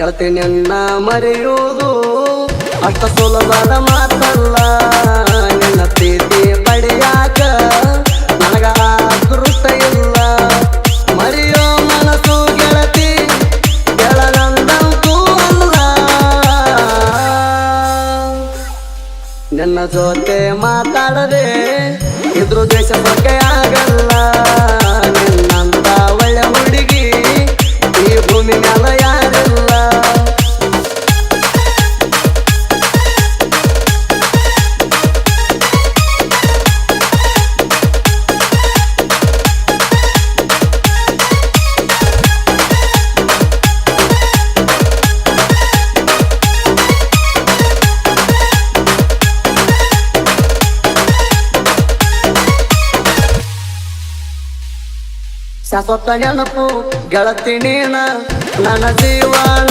ಗೆಳತಿ ಮರೆಯೋದು ಮರೆಯುವುದು ಅಷ್ಟ ಸುಲಭದ ಮಾತಲ್ಲ. ನಿನ್ನ ಪ್ರೀತಿ ಪಡೆಯಾಕ ನನಗ ಅದೃಷ್ಟ ಇಲ್ಲ. ಮರೆಯೋ ಮನಸ್ಸು ಗೆಳತಿ ಗೆಳನಂದಂತೂ ಅಲ್ಲ. ನಿನ್ನ ಜೊತೆ ಮಾತಾಡದೆ ಇದ್ರು ದೇಶ ಬಗ್ಗೆ ಆಗಲ್ಲ. ನಿನ್ನಂತ ಒಳ್ಳೆ ಹುಡುಗಿ ಈ ಭೂಮಿ ಶಾಶ್ವತ ನೆನಪು ಗೆಳತಿ ನೀನ ನನ್ನ ಜೀವನದಾಗ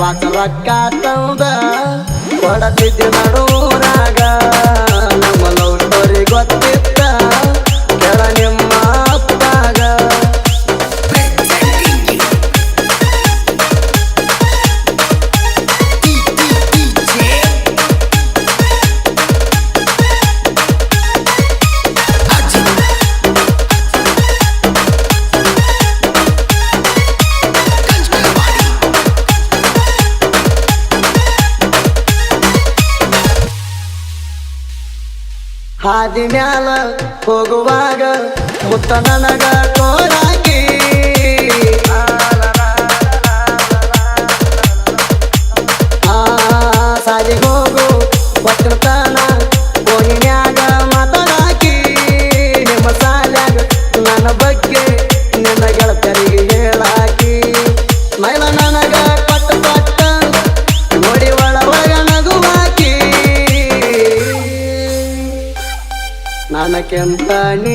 ವಾಚ ರೊಕ್ಕ ತಂದ ಕೊಡತಿದ್ದೆ ನಡೂರಾಗ ಹಾದಿ ಮ್ಯಾಲ ಹೋಗುವಾಗ ಮುತ್ತ ನನಗ ಕೋರಾಕಿ ಆ ಸಾಲಿಗೆ ಹೋಗು ಒತ್ತನ பழம்பனி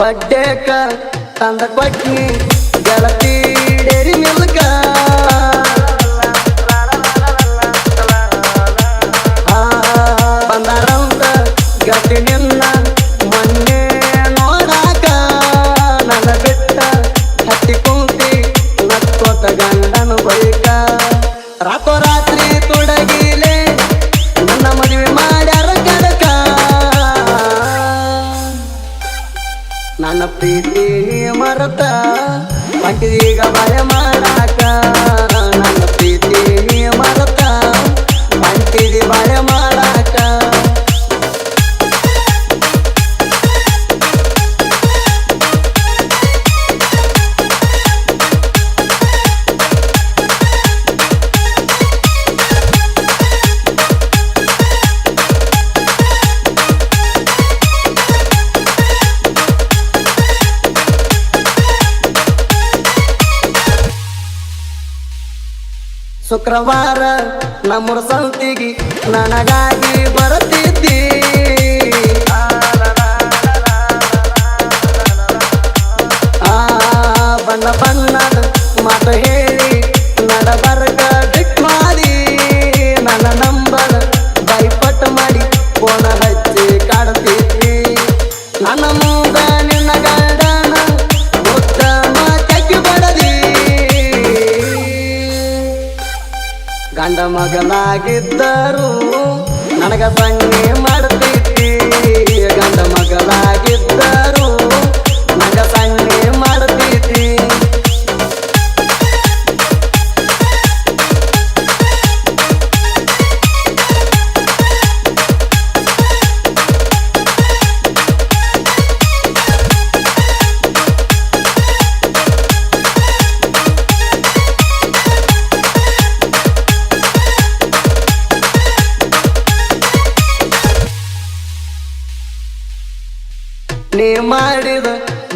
ಬಡ್ಡೇಕ ತಂದ ಕೊಟ್ನಿ ಗೆಳತಿ. ನನ್ನ ಪ್ರೀತಿ ನೀ ಮರತ ಈಗ ಭಯ ಮಾಡಾಕ. ನನ್ನ ಪ್ರೀತಿ ನೀ ಮರತ. ಶುಕ್ರವಾರ ನಮ್ಮೂರ ಸಂತಿಗೆ ನನಗಾಗಿ ಬರುತ್ತಿದ್ದಿ ಆ ಬಣ್ಣ ಗಂಡ ಮಗನಾಗಿದ್ದರು. ನನಗ ತಂಗಿ ಮಾಡ್ತಿದ್ದಿ. ಗಂಡ ಮಗಲಾಗಿದ್ದರು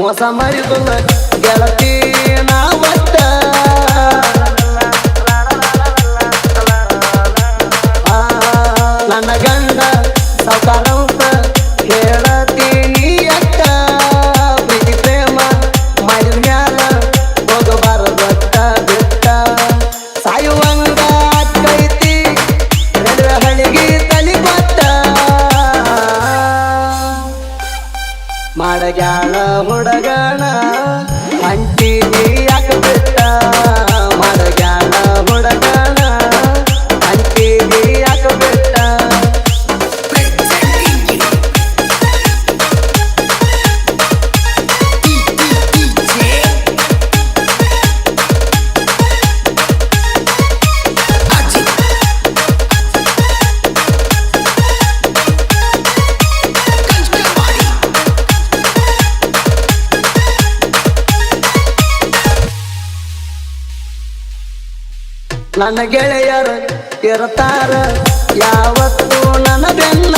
ಮೋಸ ಮಾಡಿದ್ದು ಗೆಳತಿ. ನನಗ್ಯಾಳ ಹುಡುಗ ನನ್ನ ಗೆಳೆಯರು ಇರ್ತಾರ ಯಾವತ್ತೂ ನನ್ನ ಬೆನ್ನು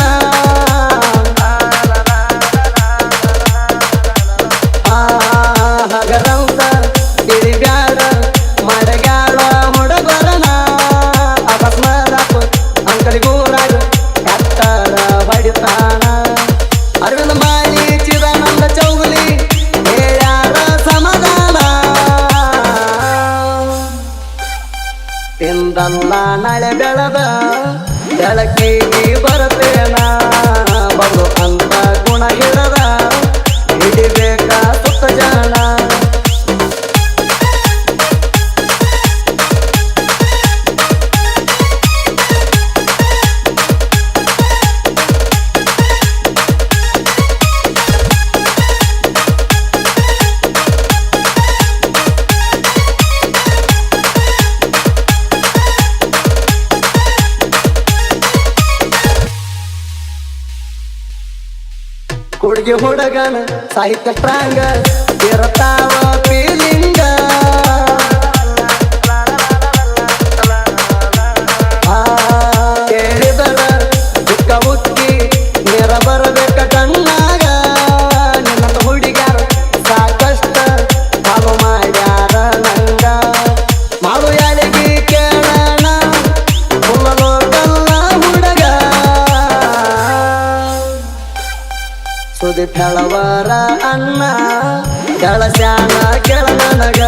ಹುಡುಗನ ಸಾಹಿತ್ಯ ಪ್ರಾಂಗ ಇರತಾವ ಪೀಲಿಂಗ. ಕೆಳವರ ಅನ್ನ ಕೆಳಸ್ಯಾನ ಕೆಳ ನನಗ